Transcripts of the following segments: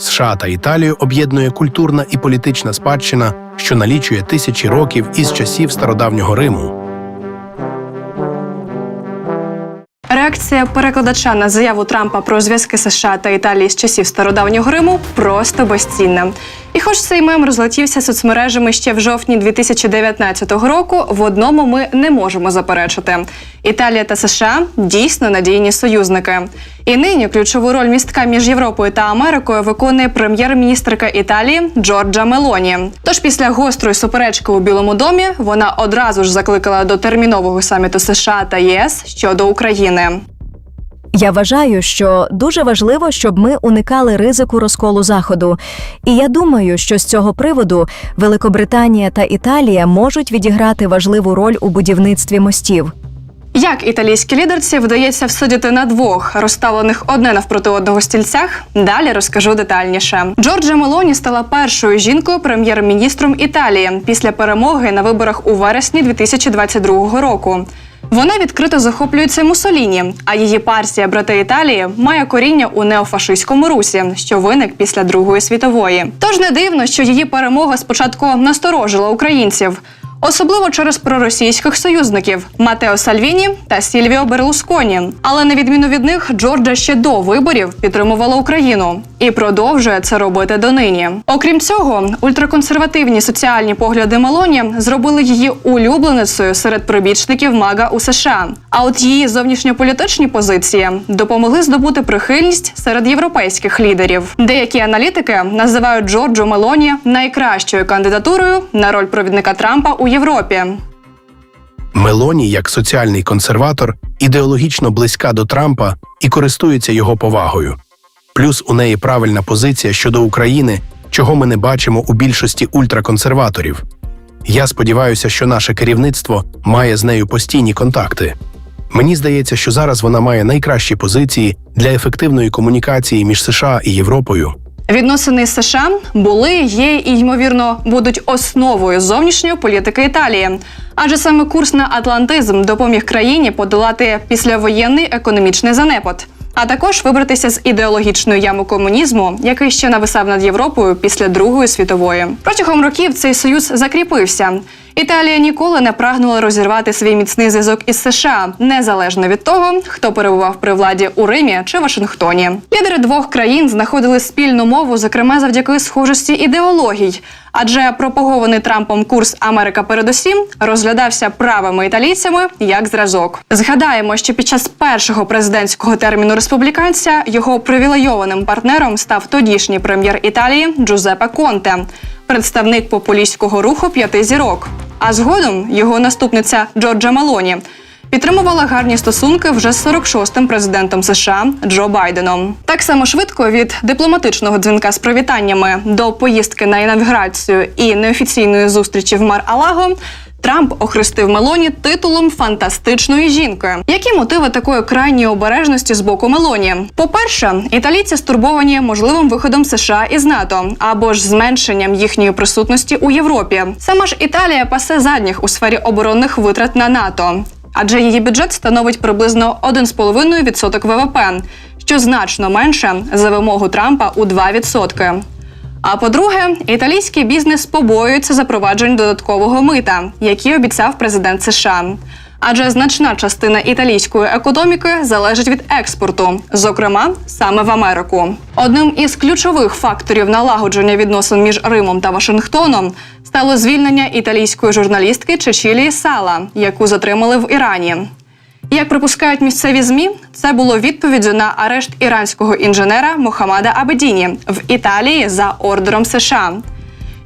США та Італію об'єднує культурна і політична спадщина, що налічує тисячі років із часів стародавнього Риму. Реакція перекладача на заяву Трампа про зв'язки США та Італії з часів стародавнього Риму просто безцінна. І хоч цей мем розлетівся соцмережами ще в жовтні 2019 року, в одному ми не можемо заперечити: Італія та США дійсно надійні союзники. І нині ключову роль містка між Європою та Америкою виконує прем'єр-міністрка Італії Джорджа Мелоні. Тож після гострої суперечки у Білому домі вона одразу ж закликала до термінового саміту США та єС щодо України. Я вважаю, що дуже важливо, щоб ми уникали ризику розколу заходу. І я думаю, що з цього приводу Великобританія та Італія можуть відіграти важливу роль у будівництві мостів. Як італійській лідерці вдається всидіти на двох розставлених одне навпроти одного стільцях? Далі розкажу детальніше. Джорджа Мелоні стала першою жінкою прем'єр-міністром Італії після перемоги на виборах у вересні 2022 року. Вона відкрито захоплюється Мусоліні, а її партія Брати Італії має коріння у неофашистському русі, що виник після Другої світової. Тож не дивно, що її перемога спочатку насторожила українців. Особливо через проросійських союзників Матео Сальвіні та Сільвіо Берлусконі. Але на відміну від них, Джорджа ще до виборів підтримувала Україну і продовжує це робити донині. Окрім цього, ультраконсервативні соціальні погляди Мелоні зробили її улюбленицею серед прибічників МАГА у США. А от її зовнішньополітичні позиції допомогли здобути прихильність серед європейських лідерів. Деякі аналітики називають Джорджу Мелоні найкращою кандидатурою на роль провідника Трампа у Європі. Мелоні, як соціальний консерватор, ідеологічно близька до Трампа і користується його повагою. Плюс у неї правильна позиція щодо України, чого ми не бачимо у більшості ультраконсерваторів. Я сподіваюся, що наше керівництво має з нею постійні контакти. Мені здається, що зараз вона має найкращі позиції для ефективної комунікації між США і Європою. Відносини з США були, є і ймовірно будуть основою зовнішньої політики Італії. Адже саме курс на атлантизм допоміг країні подолати післявоєнний економічний занепад, а також вибратися з ідеологічної ями комунізму, який ще нависав над Європою після Другої світової. Протягом років цей союз закріпився. Італія ніколи не прагнула розірвати свій міцний зв'язок із США, незалежно від того, хто перебував при владі у Римі чи Вашингтоні. Лідери двох країн знаходили спільну мову, зокрема завдяки схожості ідеологій. Адже пропагований Трампом курс Америка передусім розглядався правими італійцями як зразок. Згадаємо, що під час першого президентського терміну республіканця його привілейованим партнером став тодішній прем'єр Італії Джузеппе Конте, представник популістського руху п'яти зірок. А згодом його наступниця Джорджа Малоні підтримувала гарні стосунки вже з 46-м президентом США Джо Байденом. Так само швидко від дипломатичного дзвінка з привітаннями до поїздки на інавгурацію і неофіційної зустрічі в Мар-Алаго. Трамп охрестив Мелоні титулом фантастичної жінки. Які мотиви такої крайньої обережності з боку Мелоні? По-перше, італійці стурбовані можливим виходом США із НАТО або ж зменшенням їхньої присутності у Європі. Сама ж Італія пасе задніх у сфері оборонних витрат на НАТО. Адже її бюджет становить приблизно 1,5% ВВП, що значно менше за вимогу Трампа у 2%. А по-друге, італійський бізнес побоюється запроваджень додаткового мита, який обіцяв президент США. Адже значна частина італійської економіки залежить від експорту, зокрема саме в Америку. Одним із ключових факторів налагодження відносин між Римом та Вашингтоном стало звільнення італійської журналістки Чечілії Сала, яку затримали в Ірані. Як припускають місцеві змі, це було відповіддю на арешт іранського інженера Мохаммада Абедіні в Італії за ордером США.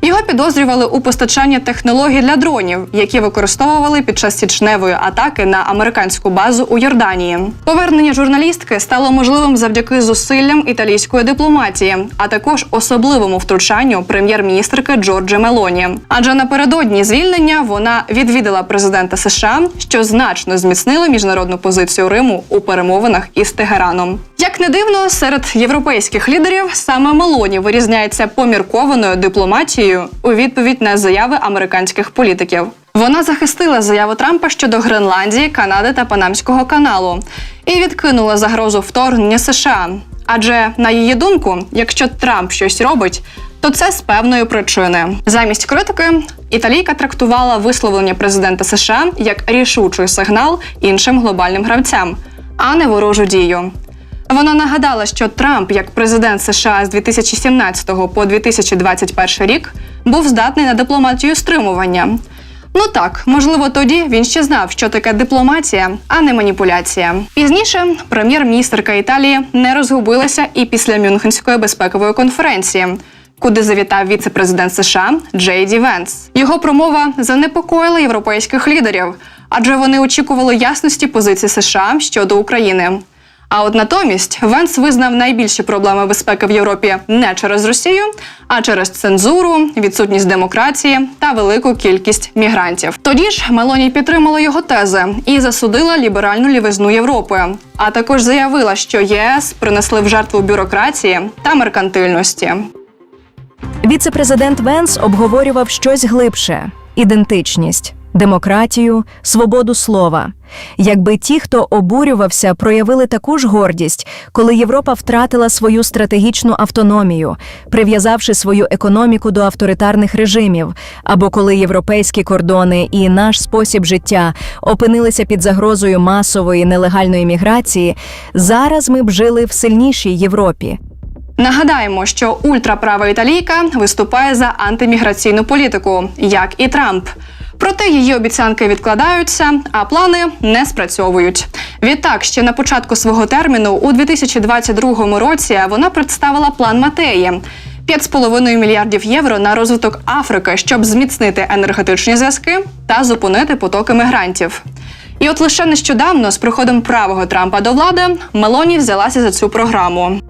Його підозрювали у постачанні технологій для дронів, які використовували під час січневої атаки на американську базу у Йорданії. Повернення журналістки стало можливим завдяки зусиллям італійської дипломатії, а також особливому втручанню прем'єр-міністрки Джорджі Мелоні. Адже напередодні звільнення вона відвідала президента США, що значно зміцнило міжнародну позицію Риму у перемовинах із Тегераном. Як не дивно, серед європейських лідерів саме Мелоні вирізняється поміркованою дипломатією у відповідь на заяви американських політиків. Вона захистила заяву Трампа щодо Гренландії, Канади та Панамського каналу і відкинула загрозу вторгнення США. Адже на її думку, якщо Трамп щось робить, то це з певної причини. Замість критики італійка трактувала висловлення президента США як рішучий сигнал іншим глобальним гравцям, а не ворожу дію. Вона нагадала, що Трамп, як президент США з 2017 по 2021 рік, був здатний на дипломатію стримування. Ну так, можливо, тоді він ще знав, що таке дипломатія, а не маніпуляція. Пізніше прем'єр-міністрка Італії не розгубилася і після Мюнхенської безпекової конференції. Куди завітав віце-президент США Джей Ді Венс. Його промова занепокоїла європейських лідерів, адже вони очікували ясності позиції США щодо України. А от натомість Венс визнав найбільші проблеми безпеки в Європі не через Росію, а через цензуру, відсутність демократії та велику кількість мігрантів. Тоді ж Мелоній підтримала його тези і засудила ліберальну лівизну Європи, а також заявила, що ЄС принесли в жертву бюрократії та меркантильності. Віце-президент Венс обговорював щось глибше: ідентичність, демократію, свободу слова. Якби ті, хто обурювався, проявили таку ж гордість, коли Європа втратила свою стратегічну автономію, прив'язавши свою економіку до авторитарних режимів, або коли європейські кордони і наш спосіб життя опинилися під загрозою масової нелегальної міграції, зараз ми б жили в сильнішій Європі. Нагадаємо, що ультраправа італійка виступає за антиміграційну політику, як і Трамп. Проте її обіцянки відкладаються, а плани не спрацьовують. Відтак, ще на початку свого терміну, у 2022 році, вона представила план Матеї. 5,5 мільярдів євро на розвиток Африки, щоб зміцнити енергетичні зв'язки та зупинити потоки мігрантів. І от лише нещодавно, з приходом правого Трампа до влади, Мелоні взялася за цю програму.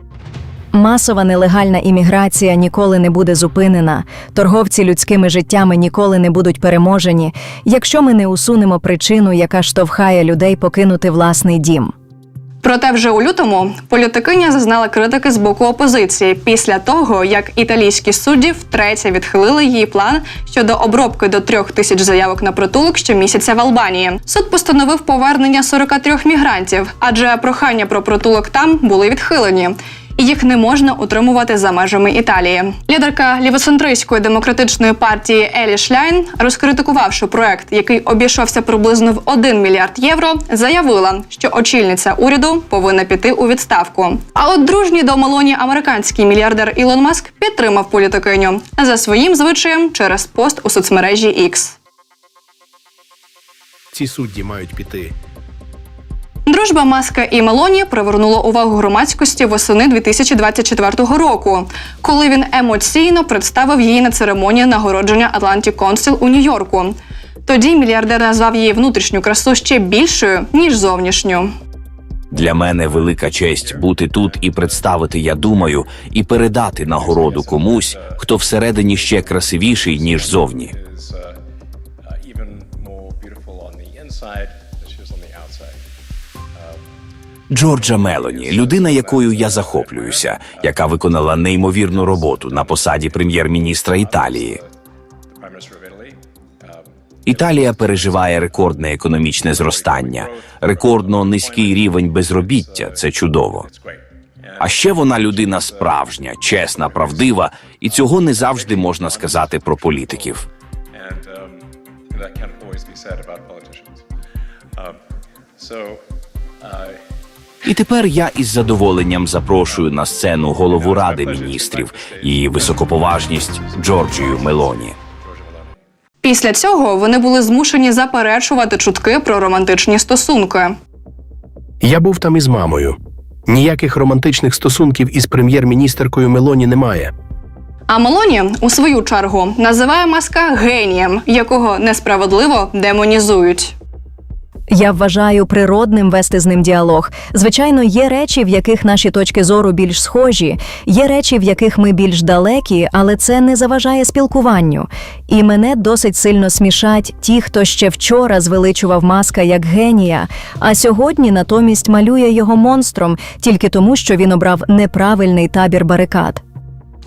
Масова нелегальна імміграція ніколи не буде зупинена. Торговці людськими життями ніколи не будуть переможені, якщо ми не усунемо причину, яка штовхає людей покинути власний дім. Проте вже у лютому політикиня зазнала критики з боку опозиції після того, як італійські судді втретє відхилили її план щодо обробки до трьох тисяч заявок на притулок щомісяця в Албанії. Суд постановив повернення 43 мігрантів, адже прохання про притулок там були відхилені. І їх не можна утримувати за межами Італії. Лідерка лівоцентристської демократичної партії Елі Шляйн, розкритикувавши проект, який обійшовся приблизно в 1 мільярд євро, заявила, що очільниця уряду повинна піти у відставку. А от дружній до Мелоні американський мільярдер Ілон Маск підтримав політикиню за своїм звичаєм через пост у соцмережі X. Ці судді мають піти. Дружба Маска і Мелоні привернула увагу громадськості восени 2024 року, коли він емоційно представив її на церемонії нагородження Atlantic Council у Нью-Йорку. Тоді мільярдер назвав її внутрішню красу ще більшою ніж зовнішню. Для мене велика честь бути тут і представити, я думаю, і передати нагороду комусь, хто всередині ще красивіший, ніж зовні. Джорджа Мелоні, людина, якою я захоплююся, яка виконала неймовірну роботу на посаді прем'єр-міністра Італії. Італія переживає рекордне економічне зростання, рекордно низький рівень безробіття. Це чудово. А ще вона людина справжня, чесна, правдива, і цього не завжди можна сказати про політиків. Um. Um, so, uh, І тепер я із задоволенням запрошую на сцену голову ради міністрів, її високоповажність Джорджію Мелоні. Після цього вони були змушені заперечувати чутки про романтичні стосунки. Я був там із мамою. Ніяких романтичних стосунків із прем'єр-міністеркою Мелоні немає. А Мелоні, у свою чергу, називає маска генієм, якого несправедливо демонізують. Я вважаю природним вести з ним діалог. Звичайно, є речі, в яких наші точки зору більш схожі, є речі, в яких ми більш далекі, але це не заважає спілкуванню. І мене досить сильно смішать ті, хто ще вчора звеличував маска як генія, а сьогодні натомість малює його монстром тільки тому, що він обрав неправильний табір барикад.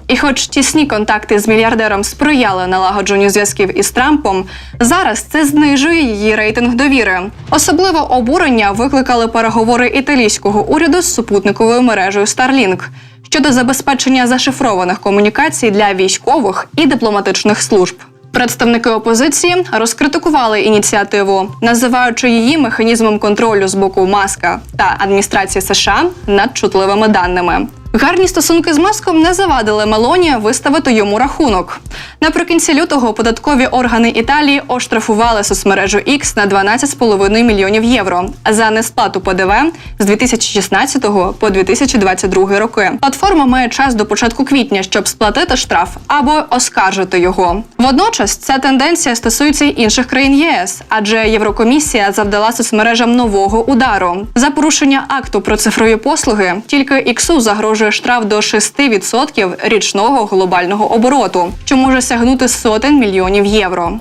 І, хоч тісні контакти з мільярдером сприяли налагодженню зв'язків із Трампом, зараз це знижує її рейтинг довіри. Особливо обурення викликали переговори італійського уряду з супутниковою мережею Starlink щодо забезпечення зашифрованих комунікацій для військових і дипломатичних служб. Представники опозиції розкритикували ініціативу, називаючи її механізмом контролю з боку Маска та адміністрації США над чутливими даними. Гарні стосунки з Маском не завадили Мелоні виставити йому рахунок. Наприкінці лютого податкові органи Італії оштрафували соцмережу X на 12,5 мільйонів євро за несплату ПДВ з 2016 по 2022 роки. Платформа має час до початку квітня, щоб сплатити штраф або оскаржити його. Водночас ця тенденція стосується й інших країн ЄС, адже Єврокомісія завдала соцмережам нового удару за порушення акту про цифрові послуги. Тільки іксу загрожує штраф до 6% річного глобального обороту, що може сягнути сотень мільйонів євро.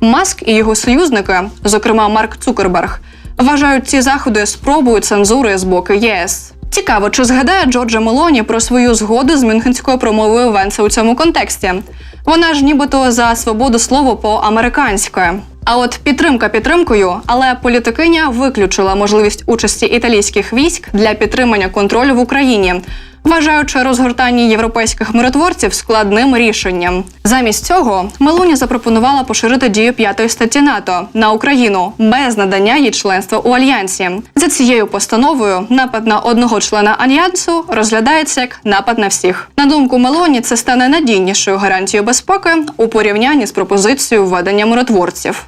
Маск і його союзники, зокрема Марк Цукерберг, вважають ці заходи спробою цензури з боку ЄС. Цікаво, чи згадає Джорджа Мелоні про свою згоду з мюнхенською промовою Венса у цьому контексті. Вона ж нібито за свободу слова по-американськи. А от підтримка підтримкою, але політикиня виключила можливість участі італійських військ для підтримання контролю в Україні, вважаючи розгортання європейських миротворців складним рішенням. Замість цього Мелоні запропонувала поширити дію п'ятої статті НАТО на Україну без надання їй членства у альянсі. За цією постановою напад на одного члена альянсу розглядається як напад на всіх. На думку Мелоні, це стане надійнішою гарантією безпеки у порівнянні з пропозицією введення миротворців.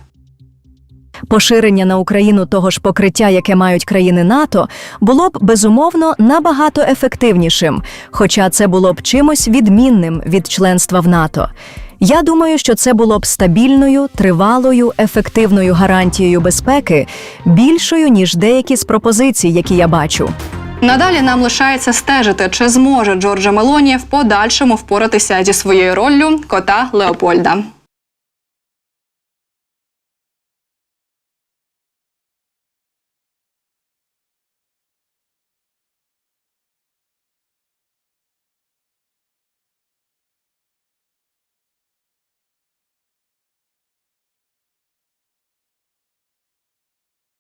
Поширення на Україну того ж покриття, яке мають країни НАТО, було б безумовно набагато ефективнішим, хоча це було б чимось відмінним від членства в НАТО. Я думаю, що це було б стабільною, тривалою, ефективною гарантією безпеки, більшою ніж деякі з пропозицій, які я бачу. Надалі нам лишається стежити, чи зможе Джорджа Мелоні в подальшому впоратися зі своєю роллю кота Леопольда.